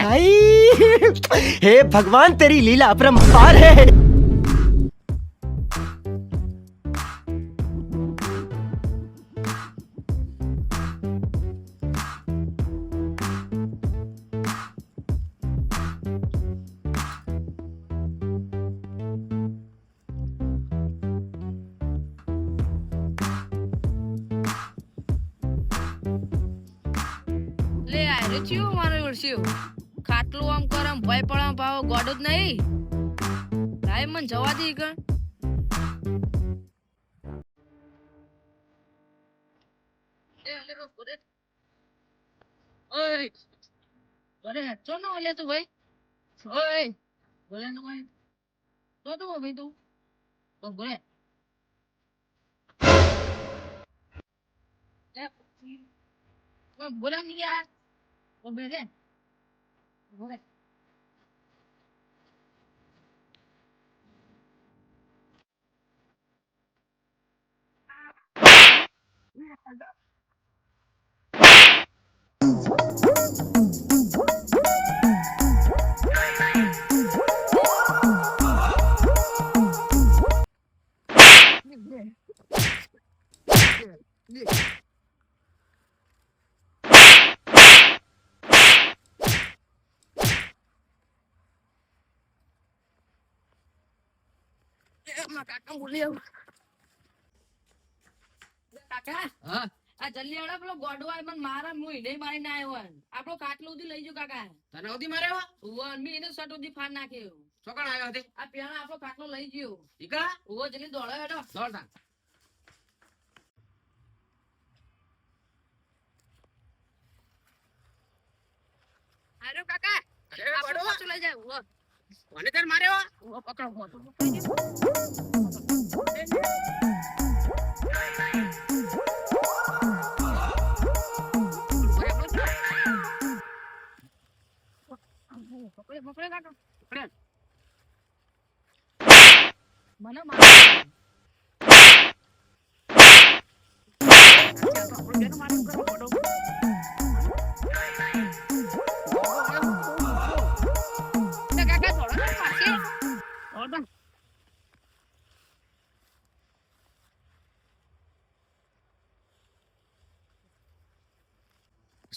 भाई हे भगवान तेरी लीला अपरंपार है લે આરે ચિયો મારે વળસ્યો ખાટલું આમ કરમ ભય પડામ પાવો ગોડો જ નહીં. લાય મન જવા દે કણ ઓય અરે ચો ન ઓલે તું ભાઈ. ઓય બોલે ન, ભાઈ. તો તો ભાઈ તું. તો બોલે લે બોલા નહીં યાર. ઓ બેરે બોલે એમાં કાકા બોલી આવ કાકા હા? આ જલ્દી પેલો ગોડો મને મારા હું ઈને મારીને આવ્યો આપણો ઉધી લઈ જો કાકા. તને મારે મી એને સટ ઉધી ફાડ નાખ્યો છોકરા આવ્યો હતી? આ પેલા આપણો કાટલો લઈ ગયો. ઈકા ઉવો જલ્દી દોડો હેડો. આરો કાકા આપણો લઈ જાય ઉવો. કોને તને મારે વા ઉવો પકડો કાકા મને માર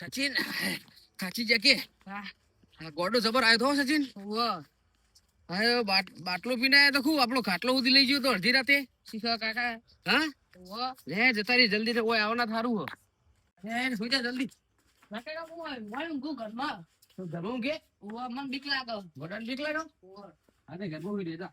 સચિન સાચી હા. ગોડો જબર આવ્યો તો સચિન. બાટ- બાટલો પીને આવ્યો તો ખૂબ આપણો ખાટલો સુધી લઈ ગયો તો અડધી રાતે. શીખો કાકા. હા? લે જતા રહી જલ્દી ને કોઈ આવના થારું હો. લે સુઈ જા જલ્દી. કાકા હું હોય ગુ ઘરમાં? તો ઘરમાં કે? ઉવો મન બીક લાગો. ગોડાને બીક લાગો? હા તે ઘરમાં ઊંઘી દેતા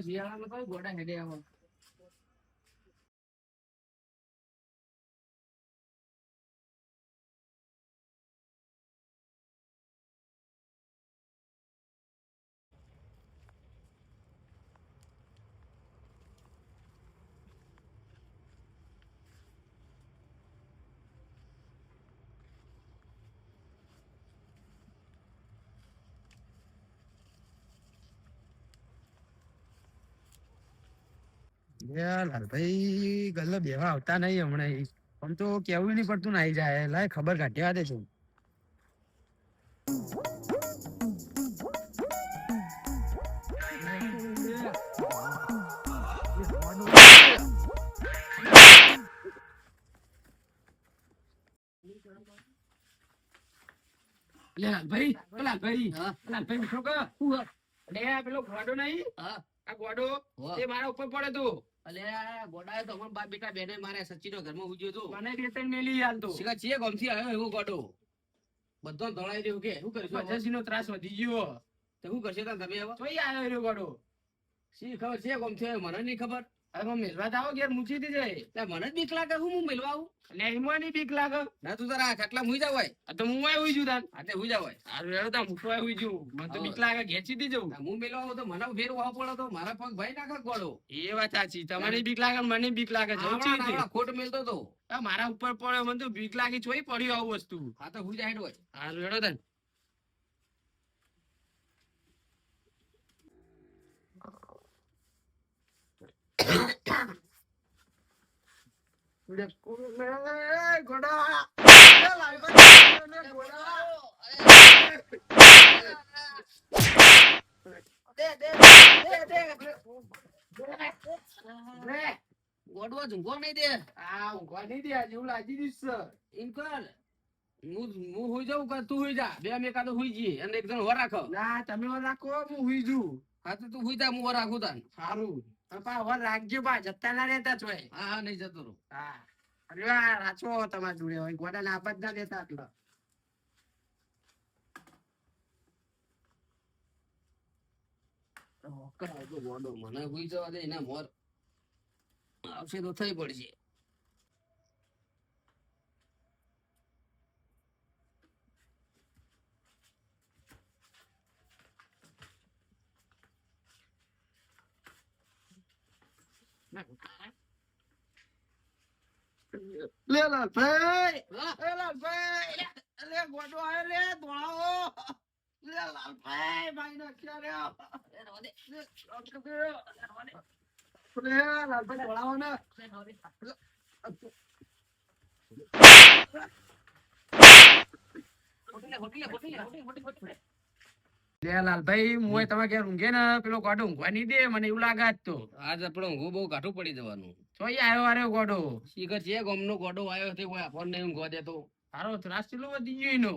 શિયાળામાં તો ગોડા હેડે આવો. ભાઈ ગલ્લો બેવા આવતા નહીં હમણાં. આમ તો કેવું નહીં પડતું ને આઈ જાય. લાય ખબર કાઢ્યા દે છું પેલો ગોડો નહીં? આ ગોડો એ મારા ઉપર પડે તું. અલે ગોડાએ તો અમારા બાપ બેટા બેને મારે સચિનો ઘરમાં ઉજ્યો તો. મને બે મેલી હાલ તો. શીખા છે ગમથી આવ્યો એવો ગોડો. બધો ધોળાઈ રહ્યો કે શું કરશું? હવે? ત્રાસ વધી ગયો. તો શું કરશે તમે હવે જોઈ આવ્યો રહ્યો ગોડો. શી ખબર છે ગોમથી મને નહીં ખબર. હવે મેલવા આવો ઘેર મૂકી દે મને જ બીક લાગે હું હું મિલવા આવું? અને એમાં ની બીક લાગે. ના તું તારા ખાટલા મુઈ જાવ હોય. તો હું આય હોઈ જુ તાન આ હુઈ જાવ હોય. હારું હેડો તા મૂકવા આય હોઈ જુ. મને તો બીક લાગે ઘેંચી દી હું મિલવા આવું તો મને ફેર વાવ પડે તો મારા પગ ભાઈ નાખે ગોળો. એ વાત સાચી. તમારી બીક લાગે મને બીક લાગે છે ખોટ મેલતો તો. મારા ઉપર પડ્યો મને તો બીક લાગી ચોઈ પડ્યો આવું વસ્તુ. હા તો હું જાય હોય. હારું હેડો તાન ગોડવા નહીં દે આ ઊંઘવા નહીં દે આજે. એમ કર હું હું હોઈ જાઉં કે તું હોઈ જા બે અમે એકાદો હુઈ જઈએ અને એક જણ વર રાખો ના તમે વાર રાખો હું હુઈ જઉં. હા તો તું હુઈ જા હું વર રાખું તાન સારું પા રાખજો જતા ના રહેતા છો હા નહીં જતો રહું. હા. અરે રાચો તમારા જોડે હોય. આપ જ ના દેતા આટલા. ગોડો મને હોઈ જવા દે એના મોર. આવશે તો થઈ પડશે. લે લાલભાઈ. લે લાલભાઈ. લે. ગોડો આયો લે દોડાવો લે લાલભાઈ ભાઈ નાખ્યા રે? લે લાલભાઈ દોડાવો ને. લે. લાલભાઈ હું તમે કે ઊંઘે ને પેલો ગોડો ઊંઘવા નહીં દે મને એવું લાગે તો. આજ આપણે ઊંઘું બહુ કાઠું પડી જવાનું. ચોઈ આવ્યો આરે ગોડો. શીખર છે ગમનો ગોડો આવ્યો તે કોઈ આપણને ઊંઘવા દેતો. તારો ત્રાસ ચેલો વધી ગયો એનો.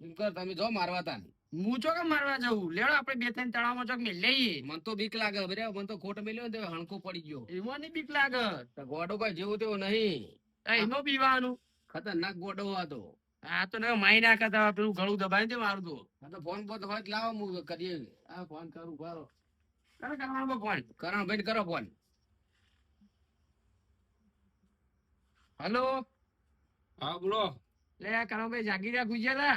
એમ તમે જો મારવા તા હું કે મારવા જવું લેડો આપણે બે ત્રણ તળાવમાં ચોક મેં લઈએ. મન તો બીક લાગે બરે મન તો ખોટ મેલ્યો ને હણકો પડી ગયો. એમાં નહીં બીક લાગે. ગોડો કોઈ જેવું તેવો નહીં. એનો પીવાનું ખતરનાક ગોડો હતો. આ તો ને માઈ ના કરતા પેલું ગળું દબાઈ દે મારું તો. આ તો ફોન બોન હોય લાવો હું કરીએ. આ ફોન કરું કરો કરો કરવાનું ફોન કરણ ભાઈ કરો ફોન હલો? હા બોલો. લે આ કરણભાઈ જાગી રહ્યા ગુજ્યા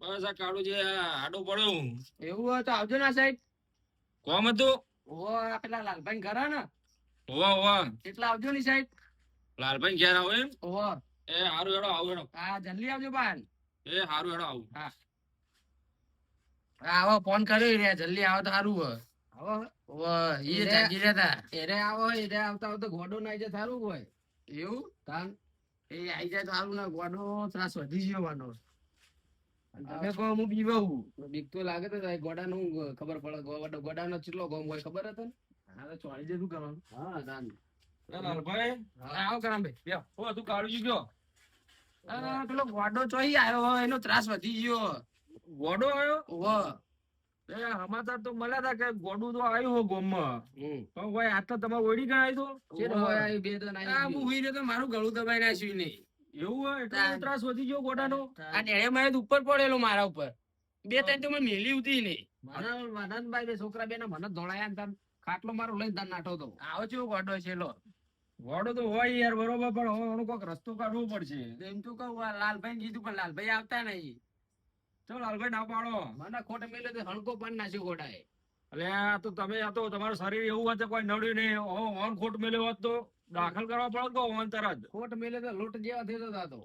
બસ આ કાળું જે આડો પડ્યો એવું હોય તો આવજો ના સાહેબ. કોમ હતું? ઓ આ પેલા લાલભાઈ ઘર ને? હોવા હોવા. એટલે આવજો ની સાહેબ. લાલભાઈ ઘેર આવો એમ? ઓહો. એ હારું હેડો આવું હેડો. હા જલ્દી આવજો બાન એ હારું હેડો આવું. આવો ફોન કર્યો રે જલ્દી આવો તો સારું હોય. આવો. એ જાગી રહેતા એરે આવો એરે આવતા આવતા ગોડો ના જાય સારું હોય. એવું? તાન. એ આઈ જાય તો સારું ના ગોડો ત્રાસ વધી ગયો વાનો તમે કહો હું પીવું બીક તો લાગે તો ગોડા નું ખબર પડે. ગોડો ગોડા નો ચેટલો ગોમ હોય ખબર હતો ને હા તો ચોળી દે શું કરવાનું? હા તાન. લાલભાઈ. આવો કરામ ભાઈ. ઓ હો તું કાળું ગયો. પેલો ગોડો ચોઈ આવ્યો એનો ત્રાસ વધી ગયો. ગોડો આવ્યો? વ સમાચાર તો મળ્યા હતા કે ગોડું તો આવ્યું હો ગોમ ભાઈ આ તો તમારે ઓળી હોય ત્રણ આ હું તો મારું ગળું દબાઈ નાખ્યું નહીં. એવું હોય? એટલો ત્રાસ વધી ગયો ગોડાનો? આ નેળે મારે તો ઉપર પડેલો મારા ઉપર. બે ત્રણ તો મેં મેલી ઉતી નહીં. મારા મદનભાઈ બે છોકરા બે મને ધોળાયા ને ખાટલો મારો લઈને તાન નાઠો તો. આવો છો ગોડો છે લો. ગોડો તો હોય યાર બરોબર પણ હવે એનો કોઈક રસ્તો કાઢવો પડશે. એમ તો કહું આ લાલભાઈ કીધું પણ લાલભાઈ આવતા નહીં. તો લાલભાઈ ના પાડો. મને ખોટ મેલે તો હણકો પણ નાખ્યો ખોટાએ. એટલે આ તો તમે આ તો તમારું શરીર એવું હતું કોઈ નડ્યું નહીં. ઓન ખોટ મેલ્યો હોત તો દાખલ કરવા પડતો ઓન તરત. ખોટ મેલે તો લૂંટ જેવા થતો હતો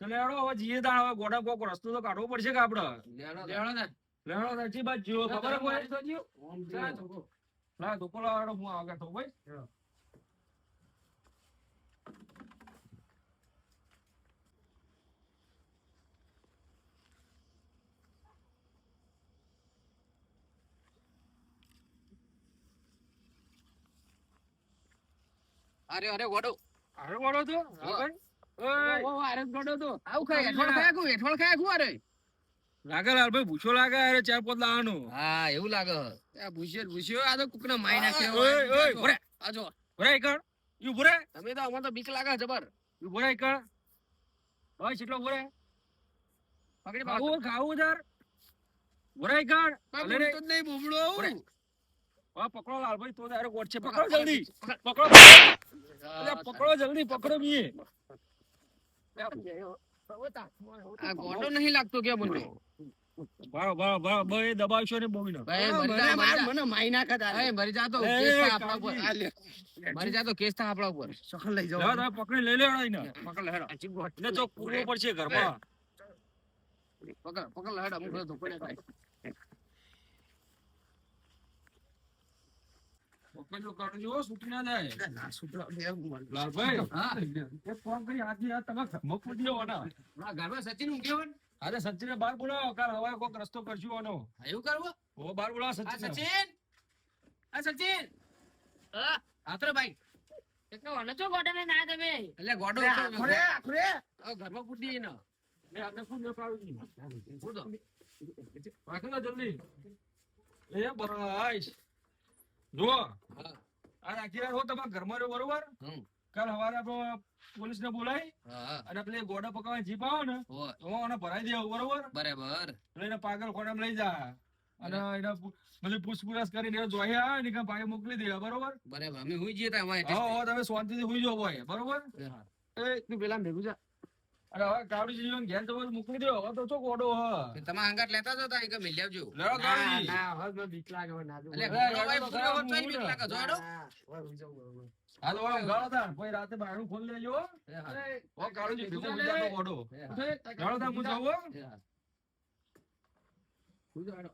તો લેડો હવે જીએ તા હવે ગોડા કોક રસ્તો તો કાઢવો પડશે કે આપડે? લેડો. ને લેડો સાચી બાત જીવો. ખબર કોઈ તો. ના ધોકો લાવડો હું આગળ થઉં ભાઈ. અરે અરે ગોડો તો અરે ગોડો તો આવું ખાય હેઠળ ખાય કુ હેઠળ ખાય કુ અરે લાગે લાલભાઈ ભૂસો લાગે અરે ચાર પાંચ લાવવાનું. હા એવું લાગે. ભૂસ્યો ભૂસ્યો આ તો કુકના માઈ નાખ્યો. ઓય, ઓય, ભરે. આ જો. ભરે એકણ ઈ ભરે? તમે તો અમાર તો બીક લાગે જબર. યુ ભરે એકણ હોય કેટલો ભરે. પકડી. ખાવું તાર. ભરે એકણ રે. નહીં બુબડો. હા પકડો લાલભાઈ તો તારે ગોટ છે. પકડો જલ્દી. પકડો. પકડો જલ્દી પકડો મી આ ગોટો નહીં લાગતો કે મને ભાવ ભાવ ભાવ. બે દબાવશો ને બોમીનો ભાઈ મને માઈ નાખા તારે. એ, મરી જાતો કેસ થા આપણા ઉપર. મરી જાતો કેસ થા આપણા ઉપર. સખલ લઈ જાવ. તમે પકડી લઈ લેવડો એને પકડ લે ગોટ ને તો પૂરો પડશે ઘરમાં. પકડ પકડ લેડો હેડો અમુક ધોકો ને ખાય છૂટી ના જાય લાલભાઈ હા. એક ફોન કરી આજની આજ તમે ઘરમાં પૂરી લો ઘરમાં સચિન ઊંઘ્યો અરે સચિને બહાર બોલાવો કાલ હવે કોઈક રસ્તો કરશું આનો. એવું કરવો? ઓ બહાર બોલાવો સચિન! સચિન! આ સચિન આતરો ભાઈ. ગોડાને ના તમે? એટલે ગોડો આખરે, આખરે. ઘરમાં ને એ આપણે જલ્દી. એ બરાબર જો હા. આ રાખી રાખો તમારા ઘરમાં રહ્યો બરોબર? કાલ હવારે પોલીસ ને બોલાય અને પેલી ગોડા પકડવાની જીપ આવે ને તો એને ભરાઈ દેવું બરોબર? બરાબર. એટલે એને પાગલ ખોડામાં લઈ જા. અને એને પુ- બધી પૂછપરછ કરીને એને જોઈ આવે ને ભાઈ મોકલી દેવા બરોબર? બરાબર અમે હુઈ જઈએ હા હા તમે શાંતિથી હુઈ જાઓ ભાઈ બરોબર? હા. એ તું પેલા ભેગું જા. અરે હવે કાવડી જીવન ઘેર તો બસ દો હવે તો શું ગોડો હ? તે તમે અંગાત લેતા જો તા કે મિલ આવજો. લેવો કાવડી એટલે અરે, ઘોડો અરે, ભાઈ પૂરો હોત તોય બીક લાગે જો હેડો. વાળો ગાળો તા પછી રાતે બારણું ખોલી લેજો ઓ કાવડી ભેગું હુઈ જાતો ગોડો ગાળો તા હું જાઉં હો. હેડો.